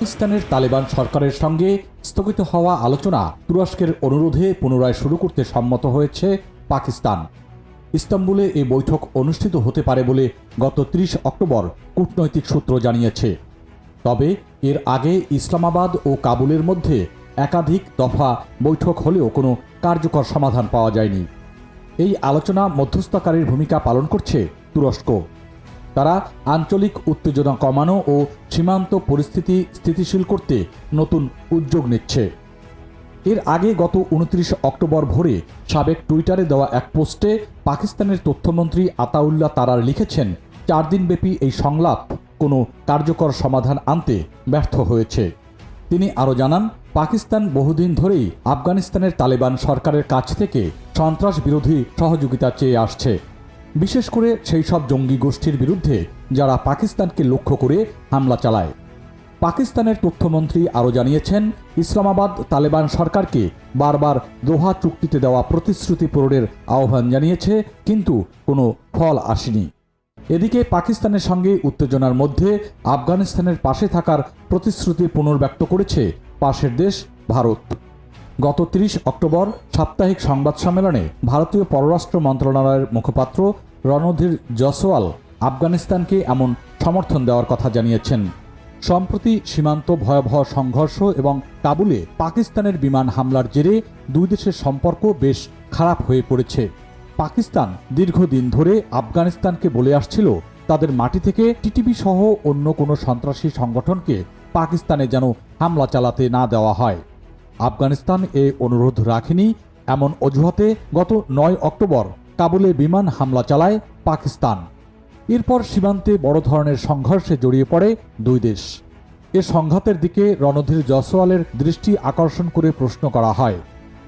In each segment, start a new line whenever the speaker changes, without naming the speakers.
পাকিস্তানের তালেবান সরকারের সঙ্গে স্থগিত হওয়া আলোচনা তুরস্কের অনুরোধে পুনরায় শুরু করতে সম্মত হয়েছে পাকিস্তান। ইস্তাম্বুলে এই বৈঠক অনুষ্ঠিত হতে পারে বলে গত ৩০ অক্টোবর কূটনৈতিক সূত্র জানিয়েছে। তবে এর আগে ইসলামাবাদ ও কাবুলের মধ্যে একাধিক দফা বৈঠক হলেও কোনো কার্যকর সমাধান পাওয়া যায়নি। এই আলোচনা মধ্যস্থকারীর ভূমিকা পালন করছে তুরস্ক। তারা আঞ্চলিক উত্তেজনা কমানো ও সীমান্ত পরিস্থিতি স্থিতিশীল করতে নতুন উদ্যোগ নিচ্ছে। এর আগে গত উনত্রিশ অক্টোবর ভোরে সাবেক টুইটারে দেওয়া এক পোস্টে পাকিস্তানের তথ্যমন্ত্রী আতাউল্লাহ তারার লিখেছেন, চার দিনব্যাপী এই সংলাপ কোনো কার্যকর সমাধান আনতে ব্যর্থ হয়েছে। তিনি আরও জানান, পাকিস্তান বহুদিন ধরেই আফগানিস্তানের তালেবান সরকারের কাছ থেকে সন্ত্রাস বিরোধী সহযোগিতা চেয়ে আসছে। বিশেষ করে সেই সব জঙ্গি গোষ্ঠীর বিরুদ্ধে যারা পাকিস্তানকে লক্ষ্য করে হামলা চালায়। পাকিস্তানের তথ্যমন্ত্রী আরও জানিয়েছেন, ইসলামাবাদ তালেবান সরকারকে বারবার দোহা চুক্তিতে দেওয়া প্রতিশ্রুতি পূরণের আহ্বান জানিয়েছে, কিন্তু কোনো ফল আসেনি। এদিকে পাকিস্তানের সঙ্গে উত্তেজনার মধ্যে আফগানিস্তানের পাশে থাকার প্রতিশ্রুতি পুনর্ব্যক্ত করেছে পাশের দেশ ভারত। গত ৩০ অক্টোবর সাপ্তাহিক সংবাদ সম্মেলনে ভারতীয় পররাষ্ট্র মন্ত্রণালয়ের মুখপাত্র রণধীর জসওয়াল আফগানিস্তানকে এমন সমর্থন দেওয়ার কথা জানিয়েছেন। সম্প্রতি সীমান্ত ভয়াবহ সংঘর্ষ এবং কাবুলে পাকিস্তানের বিমান হামলার জেরে দুই দেশের সম্পর্ক বেশ খারাপ হয়ে পড়েছে। পাকিস্তান দীর্ঘদিন ধরে আফগানিস্তানকে বলে আসছিল, তাদের মাটি থেকে টিটিপি সহ অন্য কোনো সন্ত্রাসী সংগঠনকে পাকিস্তানে যেন হামলা চালাতে না দেওয়া হয়। আফগানিস্তান এ অনুরোধ রাখেনি এমন অজুহাতে গত নয় অক্টোবর কাবুলে বিমান হামলা চালায় পাকিস্তান। এরপর সীমান্তে বড় ধরনের সংঘর্ষে জড়িয়ে পড়ে দুই দেশ। এ সংঘাতের দিকে রণধীর জসওয়ালের দৃষ্টি আকর্ষণ করে প্রশ্ন করা হয়।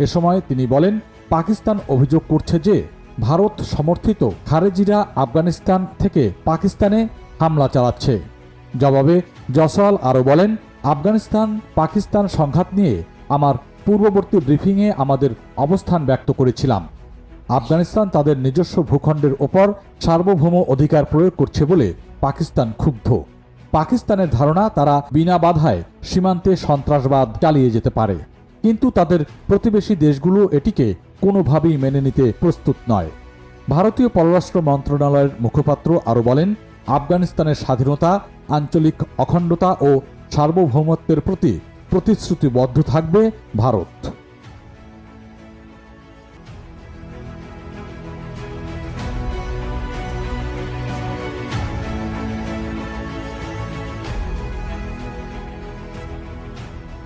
এ সময় তিনি বলেন, পাকিস্তান অভিযোগ করছে যে ভারত সমর্থিত খারেজিরা আফগানিস্তান থেকে পাকিস্তানে হামলা চালাচ্ছে। জবাবে জসওয়াল আরও বলেন আফগানিস্তান পাকিস্তান সংঘাত নিয়ে আমার পূর্ববর্তী ব্রিফিংয়ে আমাদের অবস্থান ব্যক্ত করেছিলাম। আফগানিস্তান তাদের নিজস্ব ভূখণ্ডের ওপর সার্বভৌম অধিকার প্রয়োগ করছে বলে পাকিস্তান ক্ষুব্ধ। পাকিস্তানের ধারণা, তারা বিনা বাধায় সীমান্তে সন্ত্রাসবাদ চালিয়ে যেতে পারে। কিন্তু তাদের প্রতিবেশী দেশগুলো এটিকে কোনোভাবেই মেনে নিতে প্রস্তুত নয়। ভারতীয় পররাষ্ট্র মন্ত্রণালয়ের মুখপাত্র আরও বলেন, আফগানিস্তানের স্বাধীনতা, আঞ্চলিক অখণ্ডতা ও সার্বভৌমত্বের প্রতি প্রতিশ্রুতিবদ্ধ থাকবে ভারত।